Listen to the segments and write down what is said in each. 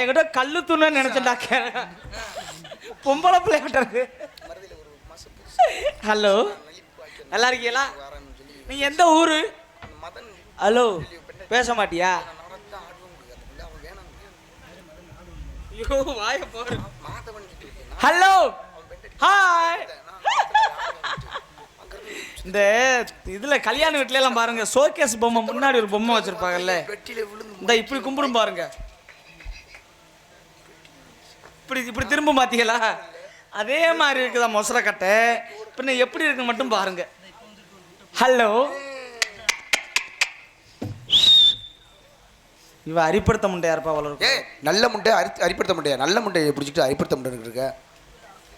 நான் என்கிட்ட கல்லு துணுன்னு நினைச்சேன்டா பொம்பளை பிள்ளையாட்டது ஹலோ. நல்லா இருக்கீங்களா? நீ எந்த ஊரு? ஹலோ. பேச மாட்டியா? ஐயோ ஹலோ. ஹாய் இந்த இதுல கல்யாண வீட்ல எல்லாம் பாருங்க ஷோகேஸ் பொம்மை முன்னாடி ஒரு பொம்மை வச்சிருப்பாங்கல்ல. இந்த இப்படி கும்பிடும் பாருங்க. இப்படி இப்படி திரும்ப மாத்தீங்களா அதே மாதிரி இருக்குதா மொசரை கட்டை? பின்ன எப்படி இருக்கு மட்டும் பாருங்க. ஹலோ இவ அரிப்படுத்த முண்டையா இருப்பா வளரும் ஏ நல்ல முட்டை அரி அரிப்படுத்த முட்டையா நல்ல முட்டையை பிடிச்சிட்டு அரிப்படுத்த முட்டை இருக்க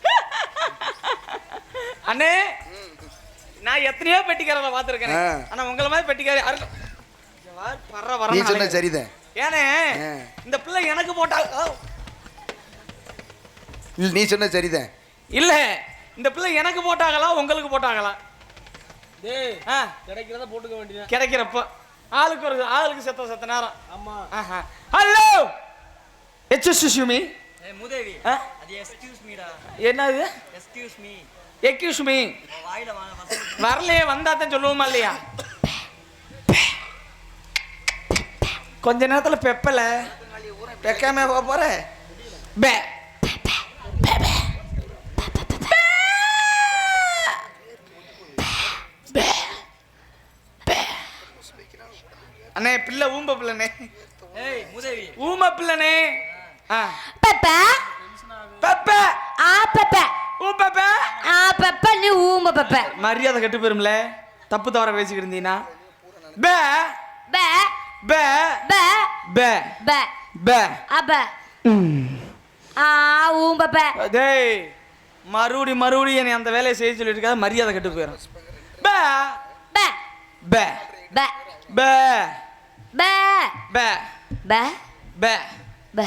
அண்ணே நான் எத்தனையோ பெட்டிக்காரரை பார்த்துருக்கேன். ஆனா உங்களை மாதிரி பெட்டிக்காரி பர்ற வர சொன்ன சரிதான். ஏனே. இந்த பிள்ளை எனக்கு போட்டா. இல்ல, நீ சொன்ன சரிதான். இல்ல இந்த பிள்ளை எனக்கு போட்டாங்களா உங்களுக்கு போட்டாங்களா டேய் ஆ, கிடைக்கிறத போட்டுக்க வேண்டியது கிடைக்கிறப்ப ஆளுக்கு ஒரு ஆளுக்கு செத்த செத்த நேரம். ஆமா. ஹலோ சுஷுமி ஏய் மூதேவி? அது எக்ஸ்கியூஸ் மீடா என்னது? எக்ஸ்கியூஸ் மீ எக்யூஸ் மீ வாயில வா வசதி வரலையே வந்தா தான் சொல்லுவோமா இல்லையா? கொஞ்ச நேரத்துல பெப்பல. பெக்காம போக போற? பே. அண்ணே பிள்ளை ஊம்ப பிள்ளைனே ஏய் மூதேவி. ஊம பிள்ளைனே ஆ. பெப்ப? பெப்ப. ஆ பெப்ப. ஊ பெப்ப. ஆ பெப்ப நீ ஊம பெப்ப. மரியாதை கெட்டு போயிரும்ல. தப்பு தவற பேசிக்கிட்டு இருந்தீங்கன்னா பே. பே. பே. பே. பே. பே. பே. அப்ப ஆ ஊம் பெப்ப டேய் மறுபடி மறுபடி என்னை அந்த வேலையை செய்ய சொல்லிட்டு இருக்காது மரியாதை கெட்டு போயிடும் பே. பே. பே. பே. பே பே பே பே பே பே.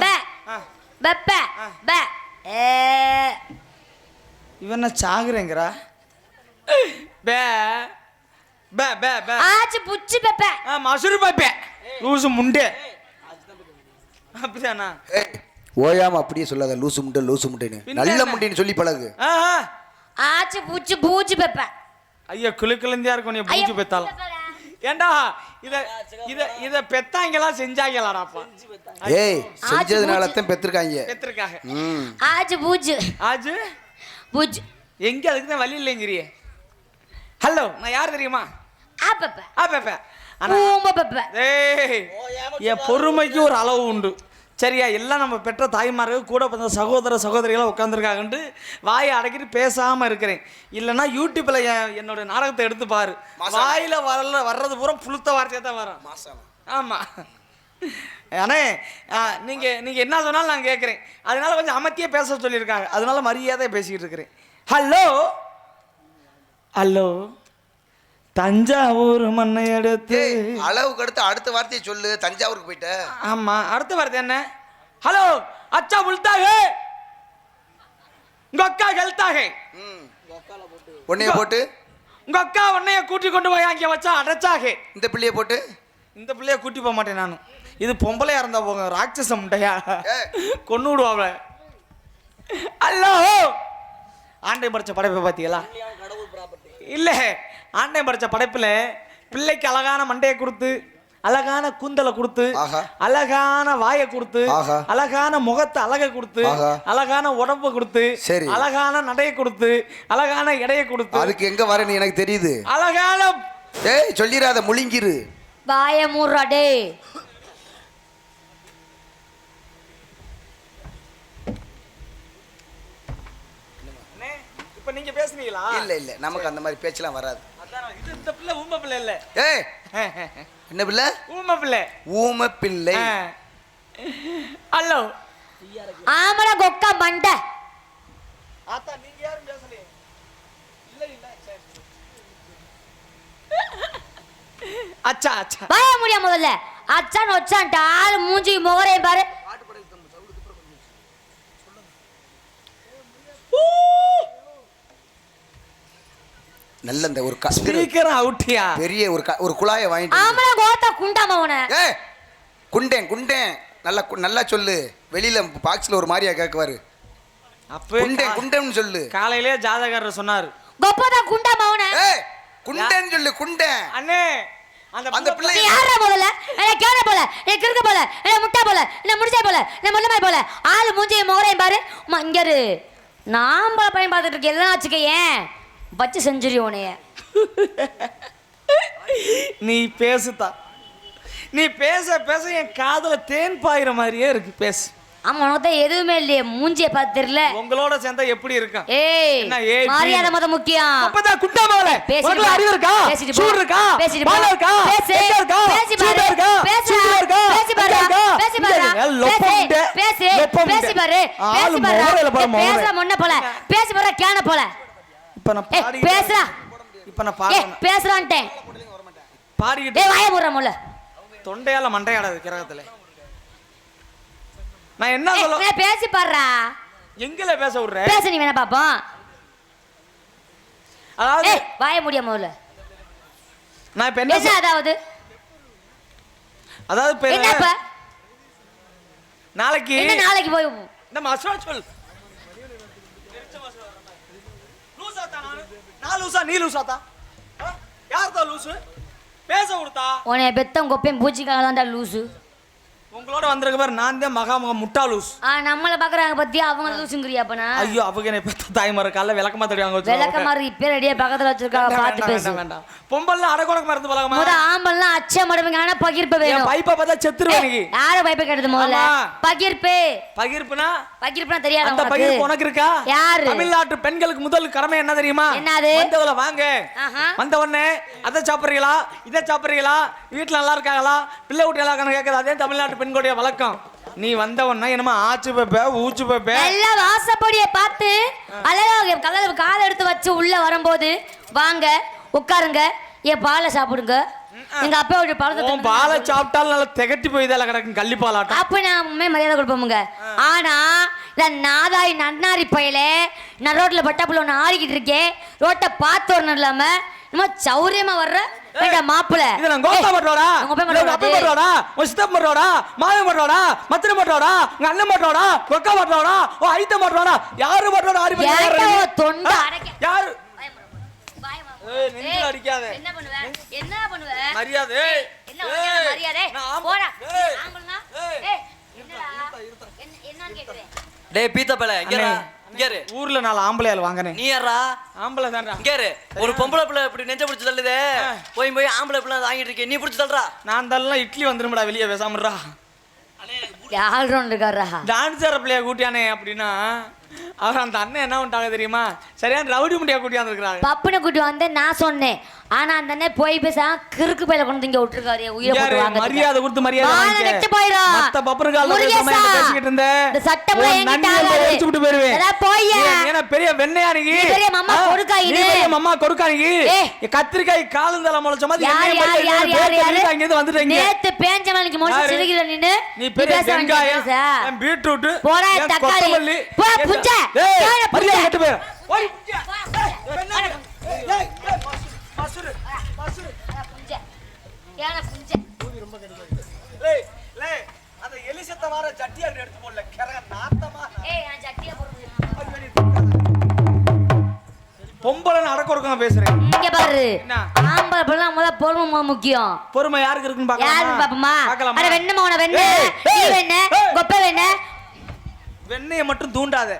பே ஆ. பெப்ப பே ஏ இவன் என்ன சாகுறேங்கிறா. பே பே பே பே ஆச்சு புச்சி பெப்ப. ஆ மசுறு பாப்பே. லூசு முண்டே. அப்படிதானா ஓயாம அப்படியே சொல்லாத லூசு முட்டை லூசு முட்டைன்னு பின்ன நல்ல என்ன? முட்டைன்னு சொல்லி பழகு. ஆஹா. ஆச்சு புச்சி பூச்சி பெப்ப. ஐயா கிளுக்கிழந்தியா இருக்கும் நீ பூச்சி பெத்தாலும். ஏண்டா இத இத இத பெத்தாங்கலாம் செஞ்சாங்களாடாப்பா ஏய் செஞ்சதுனால தான் பெத்திருக்காங்க. ம். ஆச்சு பூச்சி ஆஜு? பூச்சி எங்க அதுக்கு தான் வழி இல்லைங்கிறியே. ஹலோ நான் யார் தெரியுமா? ஆ பெப்ப. ஆ பேப்ப. ஆனா ஏய் என் பொறுமைக்கு ஒரு அளவு உண்டு. சரியா எல்லாம் நம்ம பெற்ற தாய்மார்கள் கூட பிறந்த சகோதர சகோதரிகளாக உட்காந்துருக்காங்கன்ட்டு வாயை அடக்கிட்டு பேசாமல் இருக்கிறேன். இல்லைன்னா யூடியூப்பில் என் என்னோட நாடகத்தை எடுத்து பாரு. வாயில் வரல வர்றது பூரா புளுத்த வார்த்தையாக தான் வரும். ஆமாம் அண்ணே நீங்கள் நீங்கள் என்ன சொன்னாலும் நான் கேட்குறேன். அதனால கொஞ்சம் அமைத்தியே பேச சொல்லியிருக்காங்க. அதனால மரியாதையாக பேசிக்கிட்டு இருக்கிறேன். ஹலோ ஹலோ தஞ்சாவூர் மண்ணை எடுத்து. அளவுக்கு அடுத்து அடுத்த வார்த்தையை சொல்லு. தஞ்சாவூருக்கு போயிட்ட. ஆமா அடுத்த வார்த்தை என்ன? ஹலோ அச்சா உள்தாக உங்க அக்கா ஹெல்த்தாக ம். உன்னைய போட்டு. உங்க அக்கா உன்னைய கூட்டி கொண்டு போய் அங்கே வச்சா அடைச்சாக. இந்த பிள்ளைய போட்டு. இந்த பிள்ளைய கூட்டி போக மாட்டேன் நானும் இது பொம்பளையா இருந்தா போங்க ராட்சச முட்டையா. கொண்டு விடுவாங்க ஹலோ ஆண்டை படைச்ச படைப்பை பார்த்தீங்களா இல்ல ஆண்டை படைச்ச படைப்புல பிள்ளைக்கு அழகான மண்டையை கொடுத்து அழகான கூந்தலை கொடுத்து. அழகான வாயை கொடுத்து. அழகான முகத்தை அழகை கொடுத்து. அழகான உடம்பு கொடுத்து சரி. அழகான நடையை கொடுத்து அழகான எடையை கொடுத்து அதுக்கு எங்க வரேன்னு எனக்கு தெரியுது அழகான ஏய் சொல்லிடாத முழுங்கிரு வாய அண்ணே, இப்ப நீங்க பேசுனீங்களா இல்ல இல்ல நமக்கு அந்த மாதிரி பேச்செல்லாம் வராது இது இந்த பிள்ளை ஊம பிள்ளை இல்ல. ஏய் என்ன பிள்ளை? ஊம பிள்ளை. ஊம பிள்ளை. ஹலோ. ஆமல கொக்கா மண்டை. ஆத்தா நீங்க யாரும் பேசலையே? இல்ல இல்ல. அச்சா அச்சா. வாய முடியா முதல்ல. அச்சான் ஒச்சான்ட்டு ஆள் மூஞ்சி முகரையும் பாரு. நல்ல இந்த ஒரு ஸ்பீக்கர் அவுட்டியா? பெரிய ஒரு க- ஒரு குழாயை வாங்கிட்டு ஆமல கோத்தா குண்டாம உன ஏய் குண்டேன் குண்டேன். நல்லா கு- நல்லா சொல்லு. வெளியில பாக்ஸ்ல ஒரு மாதிரியா கேட்குவாரு அப்பவே குண்டேன் குண்டேன்னு சொல்லு. காலையிலே ஜாதகர் சொன்னார். கொப்பதான் குண்டா மவன ஏய் குண்டேன்னு சொல்லு குண்டேன். அண்ணே அந்த பிள்ளை யாரா முதல்ல என்ன கேன போல? என்ன கிறுக்கு போல? என்ன முட்டா போல? என்ன முடிச்சா போல? என்ன முள்ளமாய் போல? ஆளு மூஞ்சிய முகரையும் பாரு. அம்மா, இங்க இரு. நாம்பள பையன் பார்த்துட்டு இருக்கேன். எல்லாம் வச்சுக்கேன் வச்சு செஞ்சுரி உனைய நீ பேசுதா நீ பேச பேச என் காதுல தேன் பாயிற மாதிரியே இருக்கு பேசு ஆமா உனக்கு தான் எதுவுமே இல்லையே மூஞ்சிய பார்த்து தெரியல உங்களோட சேர்ந்தா எப்படி இருக்கும் ஏய் என்ன ஏய்? மரியாதை முத முக்கியம் அப்பதான் குண்டா மேல பேசிட்டு. அறிவு இருக்கா பேசிட்டு. சூடு இருக்கா பேசிட்டு. பாலம் இருக்கா பேசு. இருக்கா பேசி பாரு. இருக்கா பேசு. இருக்கா பேசி பாரு. பேசி பாரு. இருங்க. பேசு. பேசு. பேசி பாரு. பேசி பாரு. பேசுறா முன்ன போல பேசி பாரு கேன போல இப்ப நான் பாடிக்கிட்டு பேசுறா இப்ப நான் பாடுறேன் பேசுறான்ட்டேன். பாடிக்கிட்டு வாய முடுற முள்ள தொண்டையால மண்டையாடாது கிரகத்துல. நான் என்ன சொல்ல பேசி பாடுறா. எங்கல பேச விடுற? பேச நீ வேணா பாப்போம். அதாவது வாய முடிய முதல்ல நான் இப்ப என்ன அதாவது? அதாவது நாளைக்கு நாளைக்கு போய் இந்த மசா சொல் நான் லூசா நீ லூசாத்தா? ஆ? யார்தா லூசு? பேச கொடுத்தா? உன்னை பெத்தம் கொப்பையும் பூச்சிக்காக தான்டா லூசு. உங்களோட வந்திருக்க பாரு நான் தான் மகா மகா முட்டா லூஸ் ஆ நம்மள பாக்குறாங்க பத்தியா? அவங்க லூசுங்கிறியா அப்பனா? ஐயோ அவங்க என்ன பெத்த தாய்மார காலைல விளக்கமா தருவாங்க விளக்க மாதிரி இப்ப ரெடியா பக்கத்துல வச்சிருக்காங்க பார்த்து பேசு. வேண்டாம் பொம்பல்ல அடக்கொடக்க மருந்து பழகமா முத ஆம்பல்லாம் அச்ச மடுவீங்க ஆனா பகிர்ப்பு என் வேணும். பைப்பை பார்த்தா செத்துருவேன் நீ யார பைப்பை கேட்டது முதல்ல. பகிர்ப்பு. பகிர்ப்புனா? பகிர்ப்புனா தெரியாத அந்த பகிர்ப்பு உனக்கு இருக்கா? யாரு? தமிழ்நாட்டு பெண்களுக்கு முதல் கடமை என்ன தெரியுமா? என்னது? வந்தவள வாங்க. வந்த உடனே அதை சாப்பிடுறீங்களா? இதை சாப்பிடுறீங்களா? வீட்டுல நல்லா இருக்காங்களா? பிள்ளை குட்டி நல்லா இருக்கான்னு கேட்கறது அதே தமிழ்நாட்டு பெண்களுடைய வழக்கம். நீ வந்த உடனே என்னமா ஆச்சு பேப்ப ஊச்சு பேப்ப. எல்லாம் வாசப்படிய பார்த்து அழகா கலர் காதை எடுத்து வச்சு உள்ள வரும்போது வாங்க உட்காருங்க. என் பாலை சாப்பிடுங்க. எங்க அப்பாவோட பழத்தை உன் பாலை சாப்பிட்டாலும் நல்லா திகட்டி போய் இதில் கிடக்கும் கள்ளிப்பாலாட்டம் அப்ப நான் மரியாதை கொடுப்போமுங்க. ஆனா இந்த நாதாய் நன்னாரி பயலே நான் ரோட்ல பட்டாப்புல ஒன்று ஆடிக்கிட்டு இருக்கேன். ரோட்டை பார்த்து வரணும் இல்லாம நம்ம சௌரியமா வர்ற வேண்டாம் மாப்பிள இது நான் கோத்தா பட்டோடா உங்க அப்பா இல்ல உங்க சித்தப்பா உங்க அண்ணன் கொக்கா பட்டோடா ஓ ஐத்த பட்டோடா யாரு பட்டோடா ஆரி? உன் தொண்டை? அடைக்க- யாரு? அடிக்காத. என்ன பண்ணுவ? என்ன பண்ணுவ? மரியாதை. என்ன. போடா. ஆம்பளைனா? ஏய். என்னடா? என்னன்னு கேக்குறேன் டேய் பீத்தப்பல இங்க அண்ணே, இங்க இரு ஊர்ல நாலு ஆம்பளையால் வாங்கினேன். நீ யாரா ஆம்பளை தான்டா. இங்க இரு ஒரு பொம்பளை பிள்ளை இப்படி நெஞ்ச பிடிச்சு தள்ளுதே. போய் போய் ஆம்பளை பிள்ளை வாங்கிட்டு இருக்கே. நீ பிடிச்சு தள்ளுறா. நான் தரலாம் இட்லி வந்துரும்டா வெளியே பேசாமடா ஆல்ரவுண்ட் இருக்காரா டான்ஸர் பிள்ளைய கூட்டியானே அப்படின்னா அவர் அந்த அண்ணன் என்ன பண்ணிட்டாங்க தெரியுமா சரியான ரவுடி முண்டியா கூட்டியாந்து இருக்கிறாங்க பப்புனை கூட்டி வந்தேன் நான் சொன்னேன் ஆனா அந்த அண்ணன் போய் பேச கிறுக்கு பையில கொண்டு வந்து இங்க விட்டுருக்காரு உயிரை? போட்டு வாங்க மரியாதை கொடுத்து மரியாதை. மத்த பப்பரு கால்ல முருகேசா, பேசாம என்கிட்ட பேசிக்கிட்டு இருந்த. இந்த என்கிட்ட ஆகாது. எரிச்சு விட்டு போயிருவேன். இதெல்லாம் போய்யா. நீ பெரிய வெண்ணையா நீ? நீ பெரிய மம்மா ஆ? கொடுக்காயினு. நீ பெரிய மம்மா கொடுக்காயினு. ஏய். கத்திரிக்காய் காலுந்தலை முளைச்ச மாதிரி யார் யார் யார் யார் யாரு வீட்டு அங்கிருந்து வந்துட்ட இங்க. நேத்து பேஞ்ச மணிக்கு யாரு? சிரிக்கிற நீ பெரிய வெங்காயம், பீட்ரூட், போடா, தக்காளி. போ, ஏய், மரியாதை. கெட்டு. ஓடி. ஏய், மசுரு, மசுரு. ஏன அந்த எலி செத்த வார எடுத்து போடல கிரக நாத்தமா ஏய், நான் சட்டியா போடுறேன். பொம்பளை அடக்க ஒடுக்கமா பேசுறேன் இங்க பாரு? ஆம்பளை பிள்ளை முத பொறுமை முக்கியம் பொறுமை யாருக்கு இருக்குன்னு யாரு பார்க்கலாமா பாப்பமா பார்க்கலாமா அட வெண்ணமா உன வெண்ண நீ வெண்ண. கொப்ப வெண்ண வெண்ணைய மட்டும் தூண்டாத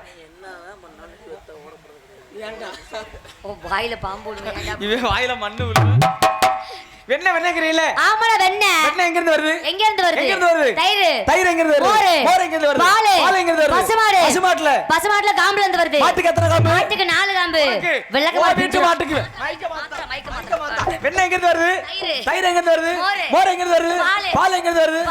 வாயில பாம்பு? இவன் வாயில மண்ணு விழுது வெண்ணெய் வெண்ணெய்க்கிறீங்களே ஆமாடா வெண்ண வெண்ணெய் எங்க இருந்து வருது எங்க இருந்து வருது எங்க இருந்து வருது தயிர் தயிர் எங்க இருந்து வருது மோரு மோர் எங்க இருந்து வருது பாலு பால் எங்க இருந்து வருது பசுமாடு பசுமாட்டுல பசுமாட்டுல காம்புல இருந்து வருது மாட்டுக்கு எத்தனை காம்பு மாட்டுக்கு நாலு காம்பு? வெள்ளக்க உன் வீட்டு மாட்டுக்கு மாத்த மைக்க மாத்த வெண்ணெய் எங்க இருந்து வருது தயிர். தயிர் எங்க இருந்து வருது மோரு. எங்க இருந்து வருது பாலு. எங்க இருந்து வருது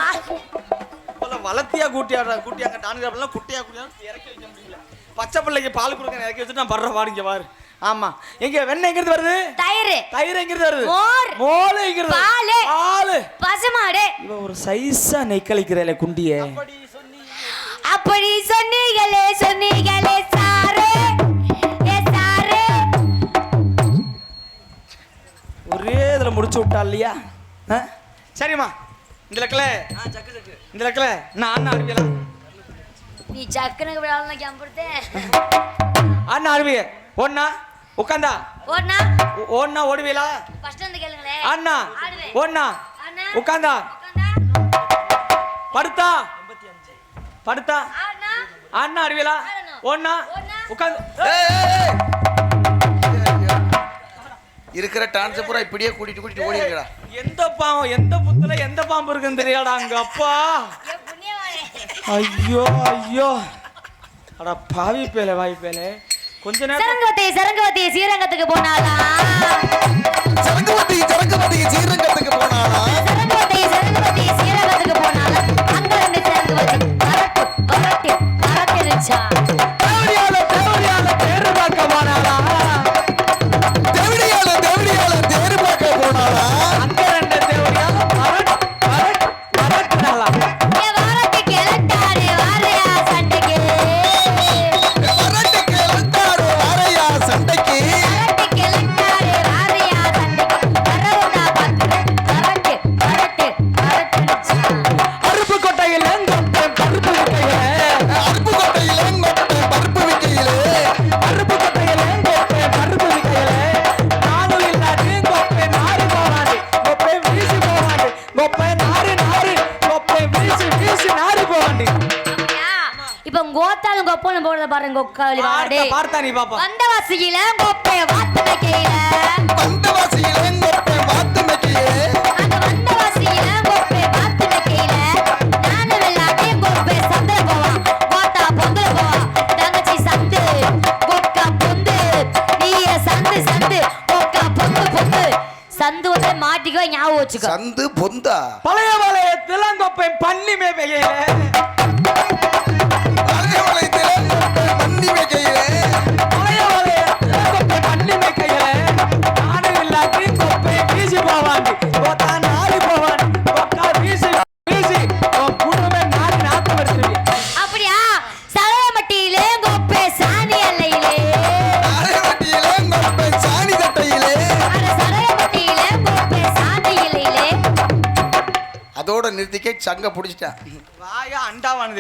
வளர்த்தியா கூட்டியாடுறா கூட்டியாங்க டான்கிறப்பெல்லாம் குட்டியா குட்டியா இறக்கி வைக்க முடியல. பச்சை பிள்ளைக்கு பால் கொடுக்க இறக்கி வச்சுட்டு நான் படுற பாடுங்க பாரு. ஆமா. எங்க வெண்ணெய் எங்க இருந்து வருது? தயிர். தயிர் எங்க இருந்து வருது? மோர். மோர் எங்க இருந்து பாலு. பாலு. பசுமாடு. இவ ஒரு சைஸா நெக்களிக்கிறல குண்டிய. அப்படி சொன்னீங்களே. சொன்னீங்களே சாரே. ஏ சாரே. ஒரே இதுல முடிச்சு விட்டா இல்லையா ஆ? சரிம்மா. இந்த லக்கல. ஆ சக்கு சக்கு. இந்த லக்கல நான் அண்ணா அறிவியலா நீ சக்கனுக்கு விழாலாம் கேம்படுத்தேன் அண்ணா அறிவிய ஒன்னா உட்காந்தா ஓ- ஓடுனா ஓடுவீலா ஃபர்ஸ்ட் வந்து கேளுங்களேன் அண்ணா அண்ணா. உட்காந்தா உட்காந்தா படுத்தா. படுத்தா. அண்ணா. ஒன்னா ஒண்ணா. உட்காந்து. இருக்கிற டான்ஸ் பூரா இப்படியே கூட்டிட்டு கூட்டிட்டு ஓடி இருக்கடா எந்த பாம்பு எந்த புத்துல எந்த பாம்பு இருக்குன்னு தெரியாடா அங்க அப்பா. ஏ புண்ணியவானே ஐயோ ஐயோ. அட பாவி பேலே வாய் பேலே. கொஞ்ச நேரம் சரங்கவதி சரங்கவதி ஸ்ரீரங்கத்துக்கு போனாளா? சரங்குவதி சரங்குவதி ஸ்ரீரங்கத்துக்கு போனானா சரங்கவதி சரங்கவதி ஸ்ரீரங்கத்துக்கு பாருங்க கொக்காளி வாடே பார்த்த நீ பாப்பா. வாத்து வைக்கையில பந்தவாசியிலே மொட்டை வாத்து வாத்து வைக்கையில நானும் எல்லாத்தையும் கொப்பை போவான் தங்கச்சி சந்து கொக்கா பொந்து நீய சந்து சந்து கொக்கா பொந்து பொந்து. சந்து வந்து மாட்டிக்கோ ஞாபகம் வச்சுக்கோ. சந்து பொந்தா? பழைய பழைய திலங்கொப்பை பண்ணி மேய்கையில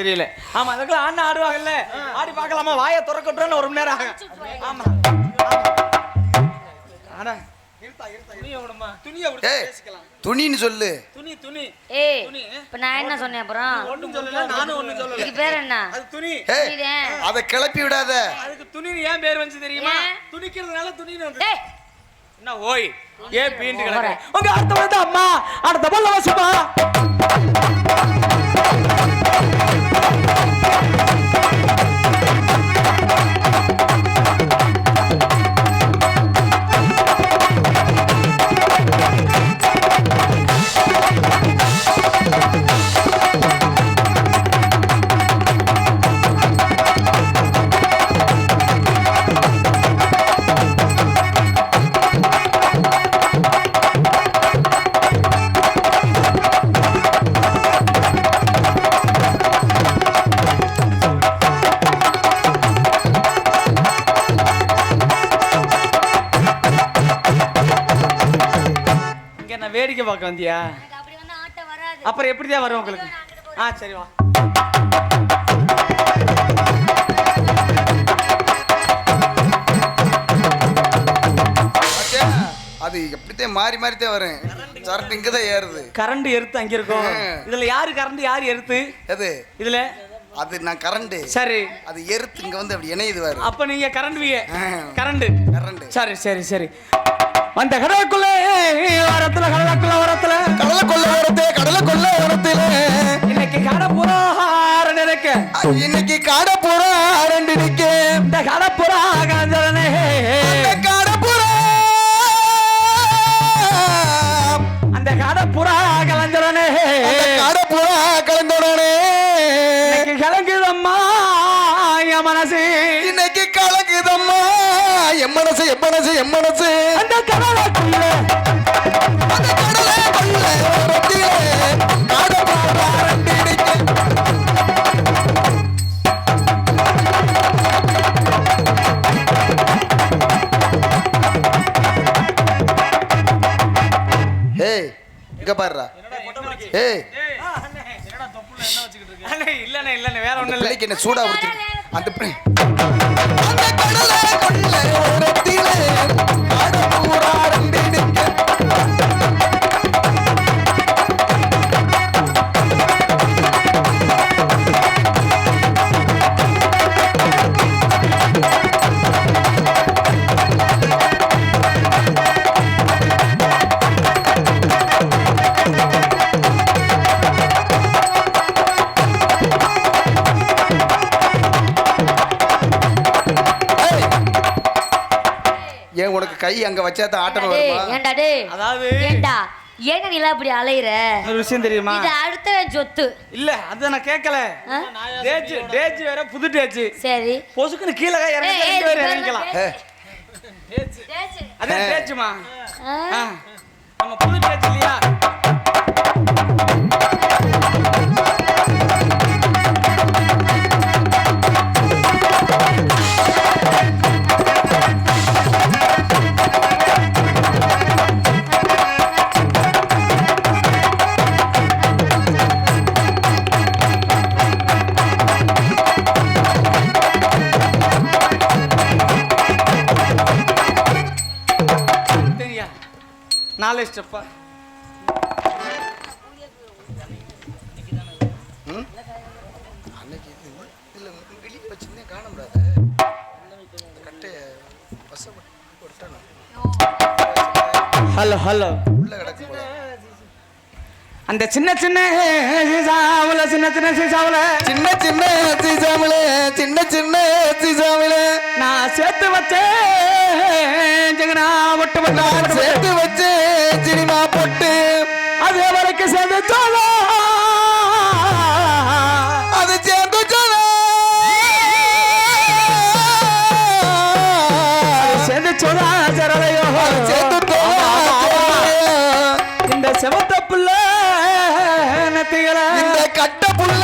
தெரியல. ஆமா அதுக்குள்ள ஆண்ணா ஆடுவாங்கல்ல. ஆடி பார்க்கலாமா? வாயை திறக்கட்டும்னு ஒரு மணி நேரம் ஆகும். ஆமா. ஆனா துணியை விடுமா? துணியை விடு. ஏய் பேசிக்கலாம் துணின்னு சொல்லு. துணி துணி. ஏய் இப்ப நான் என்ன சொன்னேன் அப்புறம்? ஒண்ணும் சொல்லல நானும் ஒண்ணும் சொல்லல. இதுக்கு பேர் என்ன? அது துணி. ஏய். அதை கிளப்பி விடாத. அதுக்கு துணி ஏன் பேர் வந்து தெரியுமா? துணிக்கிறதுனால துணின்னு வந்து என்ன ஓய்? ஏன் பீண்டு ஓவரா. கிடக்கு உங்க அடுத்த வந்து அம்மா. அடுத்த பல்ல வசுமா இங்க பார்க்க வந்தியா எனக்கு அப்படி வந்து ஆட்டம் வராது. அப்புறம் எப்படிதான் வரும் உங்களுக்கு? ஆ சரி வா? அது எப்படித்தான் மாறி மாறித்தான் வரும். சரட்டு இங்க தான் ஏறுது. கரண்ட் எருத்து அங்க இருக்கும். இதுல யாரு கரண்ட் யாரு எருத்து? எது? இதுல அது நான் கரண்ட். சரி. அது எருத்து இங்க வந்து அப்படி இணையுது பாரு அப்ப நீங்க கரண்ட் ஆ. கரண்ட். கரண்ட். சரி சரி சரி. அந்த கடலுக்குள்ள வரத்துல கடலுக்குள்ள வரத்துல கடலை கொள்ள வரத்தே கடலை கொள்ள வரத்திலே இன்னைக்கு கடப்புறா நினைக்க இன்னைக்கு மனசு. இன்னைக்கு கலக்குதம்மா என் மனசு என் மனசு என் மனசு. அந்த கடலை கொள்ள. ஏய் இங்க பாருடா. ஏய் இல்லண்ணே இல்லண்ணே வேற இல்லை. என்ன சூடா கொடுத்து அந்த அங்க வச்சா தான் ஆட்டம் டேய், வருமா? ஏன்டா டேய்? அதாவது ஏன்டா ஏன்டா நீ இப்படி அலையிற? ஒரு விஷயம் தெரியுமா? இது அடுத்த சொத்து. இல்ல அது நான் கேட்கல. ஆ? டேஜ் டேஜ் வேற புது டேஜ். சரி. பொசுக்குன்னு கீழே இறங்கி ரெண்டு இறங்கிக்கலாம் பேரு ஏய், டேச்சு. அதே ஆ. டேஜ்மா? நம்ம புது டேஜ் இல்லையா? நாலே ஸ்டெப்பா அன்னைக்கு இது இல்ல வெளியே வச்சிருந்தேன் காண முடியாது கட்டைய விட்டானா ஹலோ ஹலோ அந்த சின்ன சின்ன சீசாவுல சின்ன சின்ன சீசாவுல. சின்ன சின்ன சீசாமிலே சின்ன சின்ன சீசாமிலே நான் சேர்த்து வச்சேன் ஜெகனா ஒட்டு நான் சேர்த்து வச்சு சினிமா போட்டு. அது வரைக்கும் சேர்ந்து தோலா அது சேர்ந்து சொன்னா. சேர்ந்து சோதா சரலையோ சேர்ந்து கட்ட புள்ள